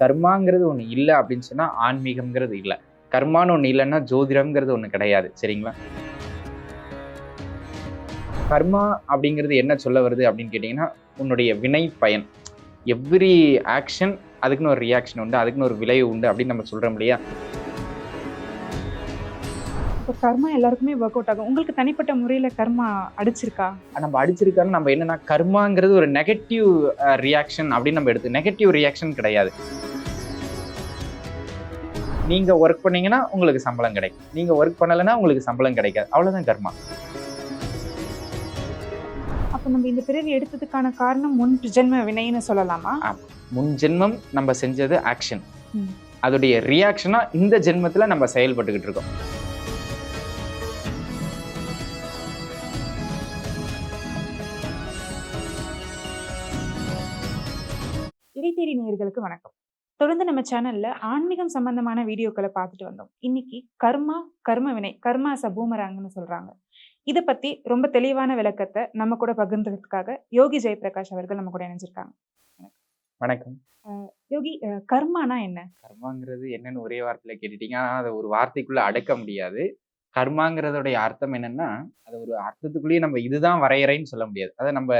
கர்மாங்கிறது ஒன்று இல்லை அப்படின்னு சொன்னா ஆன்மீகம்ங்கிறது இல்லை. கர்மான்னு ஒன்று இல்லைன்னா ஜோதிடம்ங்கிறது ஒன்று கிடையாது. சரிங்களா? கர்மா அப்படிங்கிறது என்ன சொல்ல வருது அப்படின்னு கேட்டிங்கன்னா உன்னுடைய வினை பயன் எவ்ரி ஆக்ஷன் அதுக்குன்னு ஒரு ரியாக்ஷன் உண்டு அதுக்குன்னு ஒரு விளைவு உண்டு அப்படின்னு நம்ம சொல்றோம் இல்லையா? கர்மா எல்லாருக்குமே ஒர்க் அவுட் ஆகும். உங்களுக்கு தனிப்பட்ட முறையில் கர்மா அடிச்சிருக்கா? நம்ம அடிச்சிருக்கான்னு நம்ம என்னன்னா கர்மாங்கிறது ஒரு நெகட்டிவ் ரியாக்ஷன் அப்படின்னு நம்ம எடுத்து நெகட்டிவ் ரியாக்ஷன் கிடையாது. நீங்க ஒர்க் பண்ணீங்கன்னா உங்களுக்கு சம்பளம் கிடைக்கும். நீங்க ஒர்க் பண்ணலைன்னா உங்களுக்கு சம்பளம் கிடைக்காது. அவ்வளவுதான் கர்மா. அப்போ நம்ம இந்த பிறவி எடுத்ததுக்கான காரணம் முன் ஜென்ம வினைன்னு சொல்லலாமா? முன் ஜென்மம் நம்ம செஞ்சது ஆக்ஷன். அதோடைய ரியாக்ஷனா இந்த ஜென்மத்துல நம்ம செயல்பட்டுக்கிட்டு இருக்கோம். நேயர்களுக்கு வணக்கம். தொடர்ந்து நம்ம சேனல்ல ஆன்மீகம் சம்பந்தமான வீடியோக்களை பார்த்துட்டு வந்தோம். இன்னைக்கு கர்மா கர்ம வினை கர்மா ச பூமராங்கன்னு சொல்றாங்க. இதை பத்தி ரொம்ப தெளிவான விளக்கத்தை நம்ம கூட பகிர்ந்ததுக்காக யோகி ஜெயபிரகாஷ் அவர்கள் நம்ம கூட இணைஞ்சிருக்காங்க. வணக்கம். யோகி கர்மானா என்ன? கர்மாங்கிறது என்னன்னு ஒரே வார்த்தையில கேட்டுட்டீங்க. ஆனா அதை ஒரு வார்த்தைக்குள்ள அடக்க முடியாது. கர்மாங்கிறதோடைய அர்த்தம் என்னன்னா அது ஒரு அர்த்தத்துக்குள்ளேயே நம்ம இதுதான் வரையறைன்னு சொல்ல முடியாது. அதை நம்ம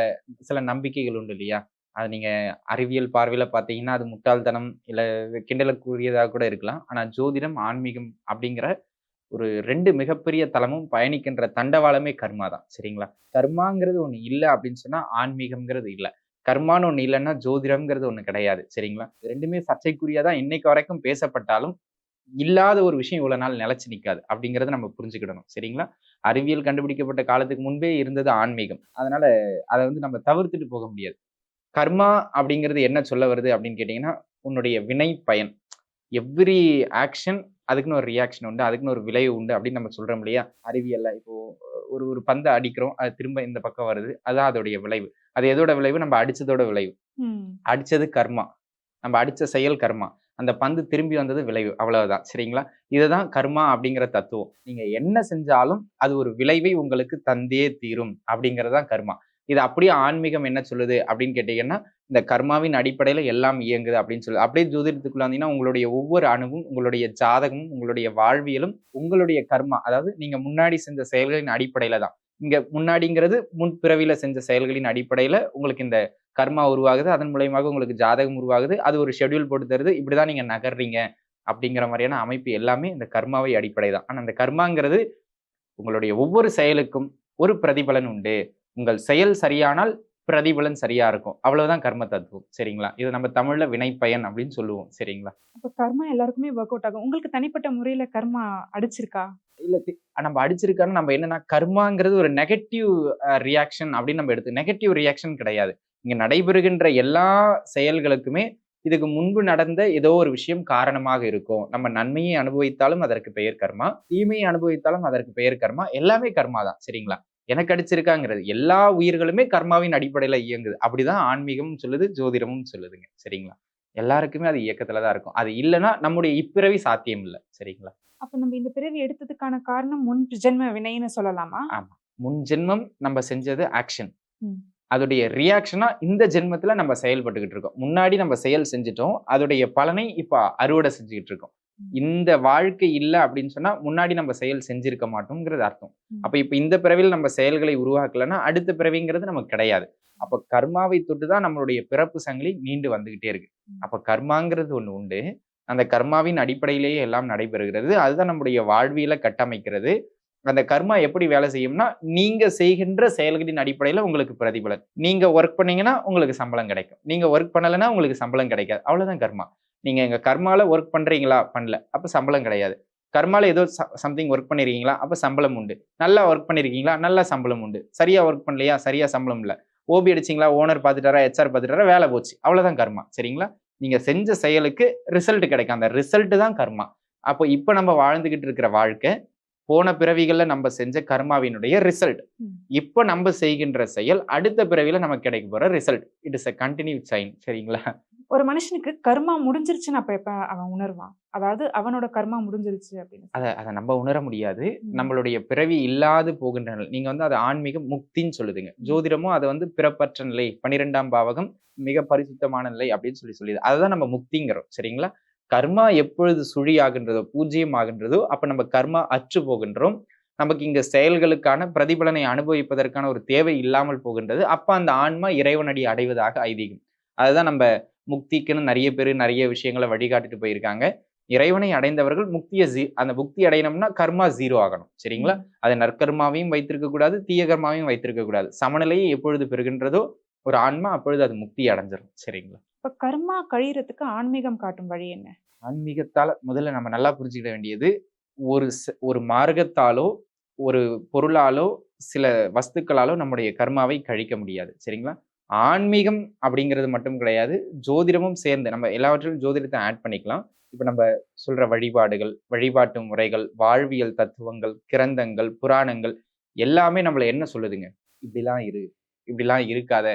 சில நம்பிக்கைகள் உண்டு இல்லையா? அது நீங்கள் அறிவியல் பார்வையில் பார்த்தீங்கன்னா அது முட்டாள்தனம் இல்லை கிண்டலுக்குரியதாக கூட இருக்கலாம். ஆனால் ஜோதிடம் ஆன்மீகம் அப்படிங்கிற ஒரு ரெண்டு மிகப்பெரிய தலமும் பயணிக்கின்ற தண்டவாளமே கர்மா தான். சரிங்களா? கர்மாங்கிறது ஒன்று இல்லை அப்படின்னு சொன்னால் ஆன்மீகம்ங்கிறது இல்லை. கர்மான்னு ஒன்று இல்லைன்னா ஜோதிடம்ங்கிறது ஒன்று கிடையாது. சரிங்களா? ரெண்டுமே சர்ச்சைக்குரியதான் இன்னைக்கு வரைக்கும் பேசப்பட்டாலும் இல்லாத ஒரு விஷயம் இவ்வளோ நாள் நிலச்சி நிற்காது அப்படிங்கறத நம்ம புரிஞ்சுக்கிடணும். சரிங்களா? அறிவியல் கண்டுபிடிக்கப்பட்ட காலத்துக்கு முன்பே இருந்தது ஆன்மீகம். அதனால அதை வந்து நம்ம தவிர்த்துட்டு போக முடியாது. கர்மா அப்படிங்கிறது என்ன சொல்ல வருது அப்படின்னு கேட்டிங்கன்னா உன்னுடைய வினை பயன். எவ்ரி ஆக்ஷன் அதுக்குன்னு ஒரு ரியாக்ஷன் உண்டு அதுக்குன்னு ஒரு விளைவு உண்டு அப்படின்னு நம்ம சொல்றோம் இல்லையா? அறிவியல்ல இப்போ ஒரு ஒரு பந்தை அடிக்கிறோம் அது திரும்ப இந்த பக்கம் வருது அதான் அதோடைய விளைவு. அது எதோட விளைவு? நம்ம அடிச்சதோட விளைவு. ம், அடிச்சது கர்மா. நம்ம அடிச்ச செயல் கர்மா. அந்த பந்து திரும்பி வந்தது விளைவு அவ்வளவுதான் சரிங்களா? இதுதான் கர்மா அப்படிங்கிற தத்துவம். நீங்க என்ன செஞ்சாலும் அது ஒரு விளைவை உங்களுக்கு தந்தே தீரும் அப்படிங்கறதுதான் கர்மா. இது அப்படியே ஆன்மீகம் என்ன சொல்லுது அப்படின்னு கேட்டீங்கன்னா இந்த கர்மாவின் அடிப்படையில் எல்லாம் இயங்குது அப்படின்னு சொல்லுது அப்படியே ஜோதிடத்துக்குள்ள வந்தீங்கன்னா உங்களுடைய ஒவ்வொரு அணுவும் உங்களுடைய ஜாதகமும் உங்களுடைய வாழ்வியலும் உங்களுடைய கர்மா அதாவது நீங்க முன்னாடி செஞ்ச செயல்களின் அடிப்படையில தான். இங்க முன்னாடிங்கிறது முன் பிறவியில செஞ்ச செயல்களின் அடிப்படையில உங்களுக்கு இந்த கர்மா உருவாகுது. அதன் மூலயமாக உங்களுக்கு ஜாதகம் உருவாகுது. அது ஒரு ஷெட்யூல் போட்டு தருது. இப்படிதான் நீங்க நகர்றீங்க அப்படிங்கிற மாதிரியான அமைப்பு எல்லாமே இந்த கர்மாவை அடிப்படை தான். ஆனால் அந்த கர்மாங்கிறது உங்களுடைய ஒவ்வொரு செயலுக்கும் ஒரு பிரதிபலன் உண்டு. உங்கள் செயல் சரியானால் பிரதிபலன் சரியா இருக்கும். அவ்வளவுதான் கர்ம தத்துவம். சரிங்களா? இது நம்ம தமிழ்ல வினைப்பயன் அப்படின்னு சொல்லுவோம். சரிங்களா? அப்போ கர்மா எல்லாருக்குமே ஒர்க் அவுட் ஆகும். உங்களுக்கு தனிப்பட்ட முறையில் கர்மா அடிச்சிருக்கா? இல்ல நம்ம அடிச்சிருக்கான்னு நம்ம என்னன்னா கர்மாங்கிறது ஒரு நெகட்டிவ் ரியாக்ஷன் அப்படின்னு நம்ம எடுத்து நெகட்டிவ் ரியாக்ஷன் கிடையாது. இங்க நடைபெறுகின்ற எல்லா செயல்களுக்குமே இதுக்கு முன்பு நடந்த ஏதோ ஒரு விஷயம் காரணமாக இருக்கும். நம்ம நன்மையை அனுபவித்தாலும் அதற்கு பெயர் கர்மா தீமையை அனுபவித்தாலும் அதற்கு பெயர் கர்மா. எல்லாமே கர்மா தான் சரிங்களா? எனக்கு அடிச்சிருக்காங்கிறது. எல்லா உயிர்களுமே கர்மாவின் அடிப்படையில இயங்குது. அப்படிதான் ஆன்மீகமும் சொல்லுது ஜோதிடமும் சொல்லுதுங்க. சரிங்களா? எல்லாருக்குமே அது இயக்கத்துல தான் இருக்கும். அது இல்லைன்னா நம்முடைய இப்பிறவி சாத்தியம் இல்லை. சரிங்களா? அப்போ நம்ம இந்த பிறவி எடுத்ததுக்கான காரணம் முன் ஜென்ம வினைன்னு சொல்லலாமா? முன் ஜென்மம் நம்ம செஞ்சது ஆக்ஷன். அதோடைய ரியாக்ஷனா இந்த ஜென்மத்துல நம்ம செயல்பட்டுக்கிட்டு இருக்கோம். முன்னாடி நம்ம செயல் செஞ்சுட்டோம். அதோடைய பலனை இப்ப அறுவடை செஞ்சுக்கிட்டு இருக்கோம். இந்த வாழ்க்கை இல்லை அப்படின்னு சொன்னா முன்னாடி நம்ம செயல் செஞ்சிருக்க மாட்டோம்ங்கிறது அர்த்தம். அப்ப இப்ப இந்த பிறவியில் நம்ம செயல்களை உருவாக்கலைன்னா அடுத்த பிறவிங்கிறது நமக்கு கிடையாது. அப்ப கர்மாவை தொட்டு தான் நம்மளுடைய பிறப்பு சங்கிலி நீண்டு வந்துகிட்டே இருக்கு. அப்ப கர்மாங்கிறது ஒண்ணு உண்டு. அந்த கர்மாவின் அடிப்படையிலேயே எல்லாம் நடைபெறுகிறது. அதுதான் நம்முடைய வாழ்வியலை கட்டமைக்கிறது. அந்த கர்மா எப்படி வேலை செய்யும்னா நீங்க செய்கின்ற செயல்களின் அடிப்படையில உங்களுக்கு பிரதிபலன். நீங்க ஒர்க் பண்ணீங்கன்னா உங்களுக்கு சம்பளம் கிடைக்கும். நீங்க ஒர்க் பண்ணலைன்னா உங்களுக்கு சம்பளம் கிடைக்காது. அவ்வளவுதான் கர்மா. நீங்க எங்க கர்மால ஒர்க் பண்றீங்களா? பண்ணல. அப்ப சம்பளம் கிடையாது. கர்மால ஏதோ சம்திங் ஒர்க் பண்ணிருக்கீங்களா? அப்ப சம்பளம் உண்டு. நல்லா ஒர்க் பண்ணிருக்கீங்களா? நல்ல சம்பளம் உண்டு. சரியா ஒர்க் பண்ணலையா? சரியா சம்பளம் இல்ல. ஓபி அடிச்சிங்களா? ஓனர் பார்த்துட்டாரா ஹெச்ஆர் பார்த்துட்டாரா வேலை போச்சு. அவ்வளவுதான் கர்மா. சரிங்களா? நீங்க செஞ்ச செயலுக்கு ரிசல்ட் கிடைக்கும். அந்த ரிசல்ட் தான் கர்மா. அப்போ இப்போ நம்ம வாழ்ந்துகிட்டு இருக்கிற வாழ்க்கை போன பிறவிகள்ல நம்ம செஞ்ச கர்மாவினுடைய ரிசல்ட். இப்போ நம்ம செய்கின்ற செயல் அடுத்த பிறவியில நமக்கு கிடைக்க போற result it is a continue sign சரிங்களா? ஒரு மனுஷனுக்கு கர்மா முடிஞ்சிருச்சுன்னு அப்ப எப்ப அவன் உணர்வான்? அதாவது அவனோட கர்மா முடிஞ்சிருச்சு அப்படின்னு அதை அதை நம்ம உணர முடியாது. நம்மளுடைய பிறவி இல்லாது போகின்ற நிலை நீங்க வந்து அது ஆன்மீக முக்தின்னு சொல்லுதுங்க. ஜோதிடமும் அதை வந்து பிறப்பற்ற நிலை பன்னிரெண்டாம் பாவகம் மிக பரிசுத்தமான நிலை அப்படின்னு சொல்லி சொல்லிது. அதுதான் நம்ம முக்திங்கிறோம் சரிங்களா? கர்மா எப்பொழுது சுழி ஆகின்றதோ பூஜ்ஜியம் ஆகின்றதோ அப்ப நம்ம கர்மா அற்று போகின்றோம். நமக்கு இங்க செயல்களுக்கான பிரதிபலனை அனுபவிப்பதற்கான ஒரு தேவை இல்லாமல் போகின்றது. அப்ப அந்த ஆன்மா இறைவனடி அடைவதாக ஐதீகம். அதுதான் நம்ம முக்திக்குன்னு நிறைய பேர் நிறைய விஷயங்களை வழிகாட்டிட்டு போயிருக்காங்க. இறைவனை அடைந்தவர்கள் முக்தியை ஜீ அந்த முக்தி அடையணும்னா கர்மா ஜீரோ ஆகணும். சரிங்களா? அது நற்கர்மாவையும் வைத்திருக்க கூடாது தீய கர்மாவையும் வைத்திருக்க கூடாது. சமநிலையை எப்பொழுது பெறுகின்றதோ ஒரு ஆன்மா அப்பொழுது அது முக்தி அடைஞ்சிரும். சரிங்களா? இப்ப கர்மா கழியறதுக்கு ஆன்மீகம் காட்டும் வழி என்ன? ஆன்மீகத்தால முதல்ல நம்ம நல்லா புரிஞ்சுக்கிட வேண்டியது ஒரு ஒரு மார்க்கத்தாலோ ஒரு பொருளாலோ சில வஸ்துக்களாலோ நம்முடைய கர்மாவை கழிக்க முடியாது. சரிங்களா? ஆன்மீகம் அப்படிங்கிறது மட்டும் கிடையாது ஜோதிடமும் சேர்ந்து நம்ம எல்லாவற்றிலும் ஜோதிடத்தை ஆட் பண்ணிக்கலாம். இப்போ நம்ம சொல்கிற வழிபாடுகள் வழிபாட்டு முறைகள் வாழ்வியல் தத்துவங்கள் கிரந்தங்கள் புராணங்கள் எல்லாமே நம்மளை என்ன சொல்லுதுங்க? இப்படிலாம் இரு இப்படிலாம் இருக்காத.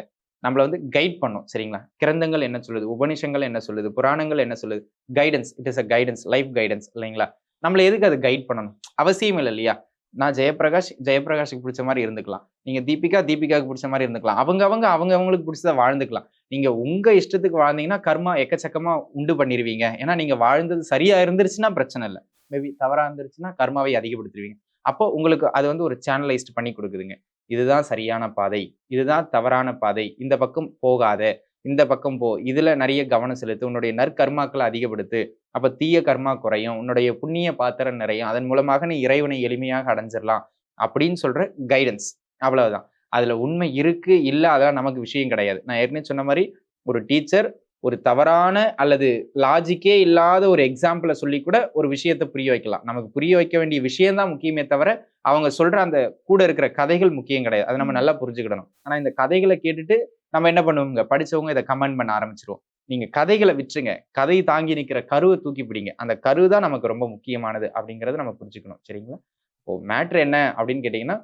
நம்மளை வந்து கைட் பண்ணும் சரிங்களா? கிரந்தங்கள் என்ன சொல்லுது? உபனிஷங்கள் என்ன சொல்லுது? புராணங்கள் என்ன சொல்லுது? Guidance it is a guidance life guidance இல்லைங்களா? நம்மளை எதுக்கு அது கைட் பண்ணணும்? அவசியம் இல்லை இல்லையா? நான் ஜெயபிரகாஷ் ஜெயபிரகாஷுக்கு பிடிச்ச மாதிரி இருந்துக்கலாம். நீங்க தீபிகா தீபிகாவுக்கு பிடிச்ச மாதிரி இருந்துக்கலாம். அவங்க அவங்க அவங்க அவங்களுக்கு பிடிச்சத வாழ்ந்துக்கலாம். நீங்க உங்க இஷ்டத்துக்கு வாழ்ந்தீங்கன்னா கர்மா எக்கச்சக்கமா உண்டு பண்ணிருவீங்க. ஏன்னா நீங்க வாழ்ந்தது சரியா இருந்துருச்சுன்னா பிரச்சனை இல்லை. மேபி தவறா இருந்துருச்சுன்னா கர்மாவை அதிகப்படுத்திடுவீங்க அப்போ உங்களுக்கு அது வந்து ஒரு சேனலைஸ்ட் பண்ணி கொடுக்குதுங்க. இதுதான் சரியான பாதை. இதுதான் தவறான பாதை. இந்த பக்கம் போகாத. இந்த பக்கம் போ. இதுல நிறைய கவனம் செலுத்து. உன்னுடைய நற்கர்மாக்களை அதிகப்படுத்து. அப்ப தீய கர்மா குறையும் உன்னுடைய புண்ணிய பாத்திரம் நிறையும் அதன் மூலமாக நீ இறைவனை எளிமையாக அடைஞ்சிடலாம் அப்படின்னு சொல்ற கைடன்ஸ் அவ்வளவுதான். அதுல உண்மை இருக்கு இல்ல அதெல்லாம் நமக்கு விஷயம் கிடையாது. நான் ஏற்கனவே சொன்ன மாதிரி ஒரு டீச்சர் ஒரு தவறான அல்லது லாஜிக்கே இல்லாத ஒரு எக்ஸாம்பிளை சொல்லி கூட ஒரு விஷயத்தை புரிய வைக்கலாம். நமக்கு புரிய வைக்க வேண்டிய விஷயம் தான் முக்கியமே தவிர அவங்க சொல்ற அந்த கூட இருக்கிற கதைகள் முக்கியம் கிடையாது. அதை நம்ம நல்லா புரிஞ்சுக்கிடணும். ஆனா இந்த கதைகளை கேட்டுட்டு நம்ம என்ன பண்ணுவோங்க படிச்சவங்க இதை கமெண்ட் பண்ண ஆரம்பிச்சிருவோம். நீங்க கதைகளை விற்றுங்க கதை தாங்கி நிற்கிற கருவை தூக்கி பிடிங்க. அந்த கரு தான் நமக்கு ரொம்ப முக்கியமானது அப்படிங்கறத நம்ம புரிஞ்சுக்கணும். சரிங்களா? இப்போ மேட்ரு என்ன அப்படின்னு கேட்டீங்கன்னா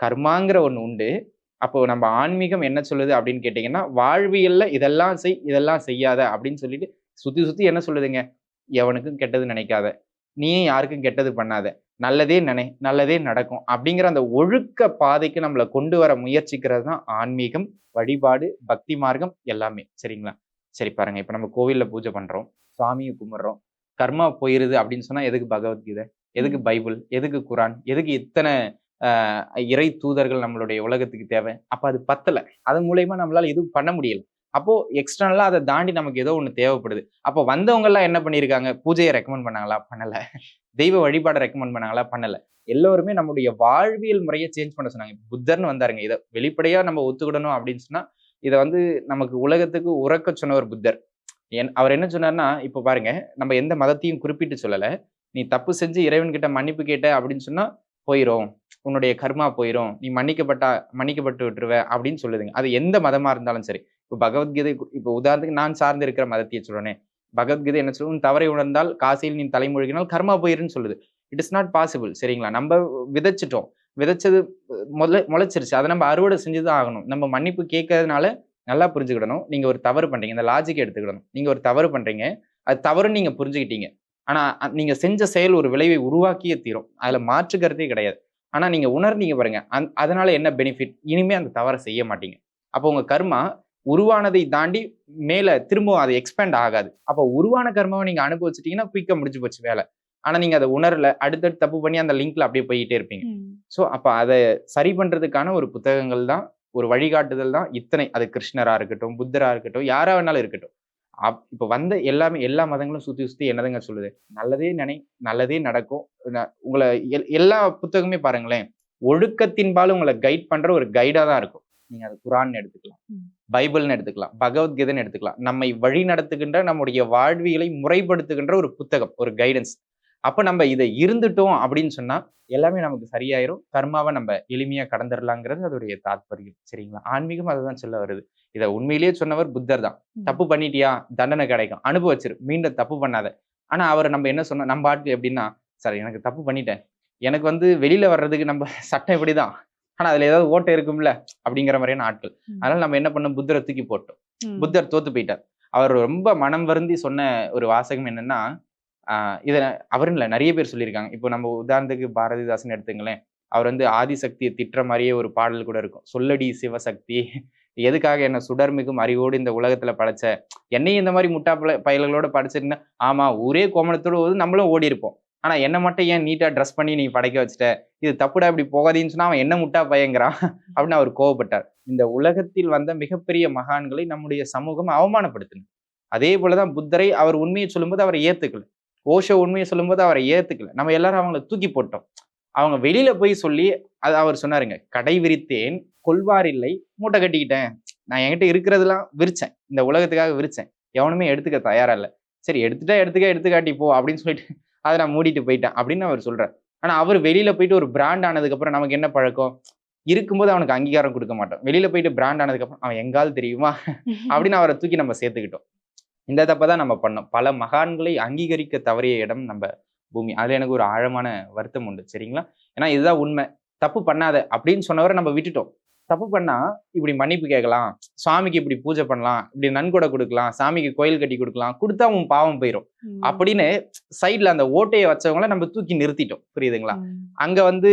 கர்மாங்கிற ஒன்று உண்டு. அப்போ நம்ம ஆன்மீகம் என்ன சொல்லுது அப்படின்னு கேட்டீங்கன்னா வாழ்வியல்ல இதெல்லாம் செய் இதெல்லாம் செய்யாத அப்படின்னு சொல்லிட்டு சுத்தி சுத்தி என்ன சொல்லுதுங்க? எவனுக்கும் கெட்டது நினைக்காத. நீயும் யாருக்கும் கெட்டது பண்ணாத. நல்லதே நினை நல்லதே நடக்கும் அப்படிங்கிற அந்த ஒழுக்க பாதைக்கு நம்மளை கொண்டு வர முயற்சிக்கிறது தான் ஆன்மீகம் வழிபாடு பக்தி மார்க்கம் எல்லாமே. சரிங்களா? சரி பாருங்க இப்ப நம்ம கோவில்ல பூஜை பண்றோம் சுவாமியை கும்பிடுறோம். கர்மா போயிருது அப்படின்னு சொன்னா எதுக்கு பகவத்கீதை? எதுக்கு பைபிள்? எதுக்கு குரான்? எதுக்கு இத்தனை இறை தூதர்கள் நம்மளுடைய உலகத்துக்கு தேவை? அப்ப அது பத்தல. அதன் மூலயமா நம்மளால எதுவும் பண்ண முடியல. அப்போ எக்ஸ்டர்னலா அதை தாண்டி நமக்கு ஏதோ ஒண்ணு தேவைப்படுது. அப்போ வந்தவங்க எல்லாம் என்ன பண்ணியிருக்காங்க? பூஜையை ரெக்கமெண்ட் பண்ணாங்களா? பண்ணல. தெய்வ வழிபாடை ரெக்கமெண்ட் பண்ணாங்களா? பண்ணல. எல்லோருமே நம்முடைய வாழ்வியல் முறையை சேஞ்ச் பண்ண சொன்னாங்க. புத்தர்னு வந்தாருங்க. இதை வெளிப்படையா நம்ம ஒத்துக்கிடணும் அப்படின்னு சொன்னா இதை வந்து நமக்கு உலகத்துக்கு உறக்க சொன்னவர் புத்தர். என் அவர் என்ன சொன்னார்னா இப்போ பாருங்க நம்ம எந்த மதத்தையும் குறிப்பிட்டு சொல்லலை. நீ தப்பு செஞ்சு இறைவன்கிட்ட மன்னிப்பு கேட்ட அப்படின்னு சொன்னா போயிடும் உன்னுடைய கர்மா போயிடும் நீ மன்னிக்கப்பட்டா மன்னிக்கப்பட்டு விட்டுருவ அப்படின்னு சொல்லுதுங்க. அது எந்த மதமா இருந்தாலும் சரி. இப்போ பகவத்கீதை இப்போ உதாரணத்துக்கு நான் சார்ந்து இருக்கிற மதத்தையே சொல்றேனே. பகவத்கீதை என்ன சொல்லும் "உன் தவறை உணர்ந்தால் காசியில் நீ தலைமொழிகினால் கர்மா போயிருன்னு சொல்லுது. இட் இஸ் நாட் பாசிபிள் சரிங்களா? நம்ம விதைச்சிட்டோம். விதைச்சது முதல்ல முளைச்சிருச்சு. அதை நம்ம அறுவடை செஞ்சு தான் ஆகணும். நம்ம மன்னிப்பு கேட்கறதுனால நல்லா புரிஞ்சுக்கிடணும். நீங்கள் ஒரு தவறு பண்ணுறீங்க இந்த லாஜிக் எடுத்துக்கிடணும். நீங்கள் ஒரு தவறு பண்ணுறீங்க அது தவறுன்னு நீங்கள் புரிஞ்சுக்கிட்டீங்க. ஆனால் நீங்கள் செஞ்ச செயல் ஒரு விளைவை உருவாக்கியே தீரும். அதில் மாற்றுக்கிறதே கிடையாது. ஆனால் நீங்கள் உணர்ந்தீங்க பாருங்க. அந்- அதனால என்ன பெனிஃபிட் இனிமே அந்த தவறை செய்ய மாட்டீங்க. அப்போ உங்கள் கர்மா உருவானதை தாண்டி மேலே திரும்பவும் அது எக்ஸ்பேண்ட் ஆகாது. அப்போ உருவான கர்மாவை நீங்கள் அனுபவிச்சிட்டிங்கன்னா குயிக்காக முடிஞ்சு போச்சு வேலை. ஆனா நீங்க அதை உணரல. அடுத்தடுத்து தப்பு பண்ணி அந்த லிங்க்ல அப்படியே போயிட்டே இருப்பீங்க. ஸோ அப்போ அதை சரி பண்றதுக்கான ஒரு புத்தகங்கள் தான் ஒரு வழிகாட்டுதல் தான் இத்தனை. அது கிருஷ்ணரா இருக்கட்டும் புத்தரா இருக்கட்டும் யாரா வேணாலும் இருக்கட்டும். அப் இப்போ வந்த எல்லாமே எல்லா மதங்களும் சுத்தி சுத்தி என்னதுங்க சொல்லுது? நல்லதே நினை நல்லதே நடக்கும். உங்களை எல்- எல்லா புத்தகமே பாருங்களேன். ஒழுக்கத்தின்பால் உங்களை கைட் பண்ற ஒரு கைடா தான் இருக்கும். நீங்க அது குரான் எடுத்துக்கலாம். பைபிள்னு எடுத்துக்கலாம். பகவத்கீதைன்னு எடுத்துக்கலாம். நம்மை வழி நடத்துகின்ற நம்முடைய வாழ்வியலை முறைப்படுத்துகின்ற ஒரு புத்தகம் ஒரு கைடன்ஸ் அப்ப நம்ம இதை இருந்துட்டோம் அப்படின்னு சொன்னா எல்லாமே நமக்கு சரியாயிரும். கர்மாவை நம்ம எளிமையா கடந்துடலாங்கிறது அதோடைய தாத்பரியம். சரிங்களா? ஆன்மீகம் அதுதான் சொல்ல வருது. இதை உண்மையிலேயே சொன்னவர் புத்தர் தான். தப்பு பண்ணிட்டியா? தண்டனை கிடைக்கும். அனுபவிச்சிரு. மீண்டும் தப்பு பண்ணாத. ஆனா அவர் நம்ம என்ன சொன்னோம் நம்ம ஆட்கள் எப்படின்னா சார் எனக்கு தப்பு பண்ணிட்டேன். எனக்கு வந்து வெளியில வர்றதுக்கு நம்ம சட்டம் இப்படிதான். ஆனா அதுல ஏதாவது ஓட்டை இருக்கும்ல? அப்படிங்கிற மாதிரியான ஆட்கள். அதனால நம்ம என்ன பண்ணோம்? புத்தரை தூக்கி போட்டோம். புத்தர் தோத்து போயிட்டார். அவர் ரொம்ப மனம் வருந்தி சொன்ன ஒரு வாசகம் என்னன்னா இதை அவரும் இல்லை நிறைய பேர் சொல்லியிருக்காங்க. இப்போ நம்ம உதாரணத்துக்கு பாரதிதாசன் எடுத்துங்களேன். அவர் வந்து ஆதிசக்தியை திட்டுற மாதிரியே ஒரு பாடல் கூட இருக்கும். சொல்லடி சிவசக்தி எதுக்காக என்ன சுடர்மிகும் அறிவோடு இந்த உலகத்துல படைச்ச? என்னையும் இந்த மாதிரி முட்டா பயல்களோட படைச்சிருந்தா ஆமா ஒரே கோமணத்தோட போது நம்மளும் ஓடி இருப்போம் ஆனா என்ன மட்டும் ஏன் நீட்டா ட்ரெஸ் பண்ணி நீ படைக்க வச்சுட்ட? இது தப்புடா இப்படி போகாதீன்னு சொன்னா அவன் என்ன முட்டா பயங்கிறான்? அப்படின்னு அவர் கோவப்பட்டார். இந்த உலகத்தில் வந்த மிகப்பெரிய மகான்களை நம்முடைய சமூகம் அவமானப்படுத்தின. அதே போலதான் புத்தரை அவர் உண்மையை சொல்லும்போது அவரை ஏத்துக்கல. ஓஷோ உண்மையை சொல்லும்போது அவரை ஏத்துக்கல. நம்ம எல்லாரும் அவங்கள தூக்கி போட்டோம். அவங்க வெளியில போய் சொல்லி அது அவர் சொன்னாருங்க கடை விரித்தேன் கொள்வார் இல்லை மூட்டை கட்டிக்கிட்டேன். நான் என்கிட்ட இருக்கிறதெல்லாம் விரிச்சேன். இந்த உலகத்துக்காக விரிச்சேன். எவனுமே எடுத்துக்க தயாரா இல்லை. சரி எடுத்துட்டா எடுத்துக்க எடுத்துக்காட்டி போ அப்படின்னு சொல்லிட்டு அதை நான் மூடிட்டு போயிட்டேன் அப்படின்னு அவர் சொல்றாரு. ஆனா அவர் வெளியில போயிட்டு ஒரு பிராண்ட் ஆனதுக்கப்புறம் நமக்கு என்ன பழக்கம்? இருக்கும்போது அவனுக்கு அங்கீகாரம் கொடுக்க மாட்டோம். வெளியில போயிட்டு பிராண்ட் ஆனதுக்கப்புறம் அவன் எங்கால் தெரியுமா? அப்படின்னு அவரை தூக்கி நம்ம சேர்த்துக்கிட்டோம். இந்த தப்பை தான் நம்ம பண்ணோம். பல மகான்களை அங்கீகரிக்க தவறிய இடம் நம்ம பூமி. அதுல எனக்கு ஒரு ஆழமான வருத்தம் உண்டு. சரிங்களா? ஏன்னா இதுதான் உண்மை. தப்பு பண்ணாத அப்படின்னு சொன்னவரை நம்ம விட்டுட்டோம். தப்பு பண்ணா இப்படி மன்னிப்பு கேட்கலாம். சுவாமிக்கு இப்படி பூஜை பண்ணலாம். இப்படி நன்கொடை கொடுக்கலாம். சாமிக்கு கோயில் கட்டி கொடுக்கலாம். கொடுத்தா உன் பாவம் போயிடும். அப்படின்னு சைட்ல அந்த ஓட்டையை வச்சவங்கள நம்ம தூக்கி நிறுத்திட்டோம். புரியுதுங்களா. அங்க வந்து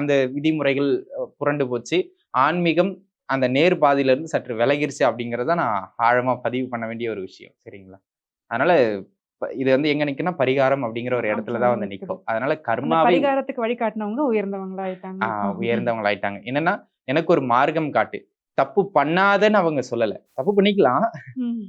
அந்த விதிமுறைகள் புரண்டு போச்சு. ஆன்மீகம் அந்த நேர் பாதையில இருந்து சற்று விலகிருச்சு அப்படிங்கறத நான் ஆழமா பதிவு பண்ண வேண்டிய ஒரு விஷயம். சரிங்களா? அதனால இது வந்து எங்க நிக்குன்னா பரிகாரம் அப்படிங்கிற ஒரு இடத்துல தான் வந்து. நிற்கும் அதனால கர்மாவை பரிகாரத்துக்கு வழிகாட்டினவங்க உயர்ந்தவங்களா ஆயிட்டாங்க ஆஹ் உயர்ந்தவங்க ஆயிட்டாங்க என்னன்னா எனக்கு ஒரு மார்க்கம் காட்டு. தப்பு பண்ணாதன்னு அவங்க சொல்லல தப்பு பண்ணிக்கலாம்.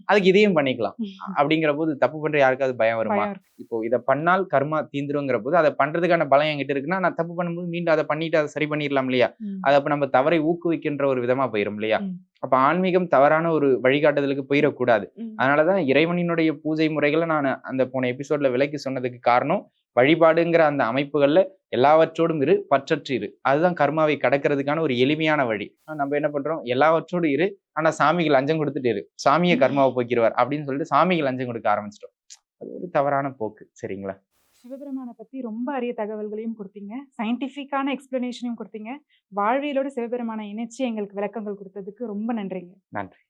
அதுக்கு இதையும் பண்ணிக்கலாம். அப்படிங்கிற போது தப்பு பண்ற யாருக்காவது பயம் வருமா. இப்போ இதை பண்ணால் கர்மா தீந்துருங்கிற போது அதை பண்றதுக்கான பலம் என்கிட்ட இருக்குன்னா நான் தப்பு பண்ணும்போது மீண்டும் அதை பண்ணிட்டு அதை சரி பண்ணிடலாம் இல்லையா. அது அப்ப நம்ம தவறை ஊக்குவிக்கின்ற ஒரு விதமா போயிரும் இல்லையா. அப்ப ஆன்மீகம் தவறான ஒரு வழிகாட்டுதலுக்கு போயிடக்கூடாது. அதனாலதான் இறைவனினுடைய பூஜை முறைகளை நான் அந்த போன எபிசோட்ல விலக்கி சொன்னதுக்கு காரணம் வழிபாடுங்கிற அந்த அமைப்புகள்ல எல்லாவற்றோடும் இரு பற்றற்று இரு. அதுதான் கர்மாவை கடக்கிறதுக்கான ஒரு எளிமையான வழி. நம்ம என்ன பண்றோம்? எல்லாவற்றோடும் இரு. ஆனா சாமிக்கு லஞ்சம் கொடுத்துட்டு இரு. சாமியை கர்மாவை போக்கிடுவார் அப்படின்னு சொல்லிட்டு சாமிக்கு லஞ்சம் கொடுக்க ஆரம்பிச்சிட்டோம். அது ஒரு தவறான போக்கு. சரிங்களா? சிவபெருமானை பத்தி ரொம்ப அரிய தகவல்களையும் கொடுத்தீங்க. சயின்டிஃபிக்கான எக்ஸ்பிளனேஷனையும் கொடுத்தீங்க. வாழ்வியலோட சிவபெருமானை இணைச்சு எங்களுக்கு விளக்கங்கள் கொடுத்ததுக்கு ரொம்ப நன்றிங்க. நன்றி.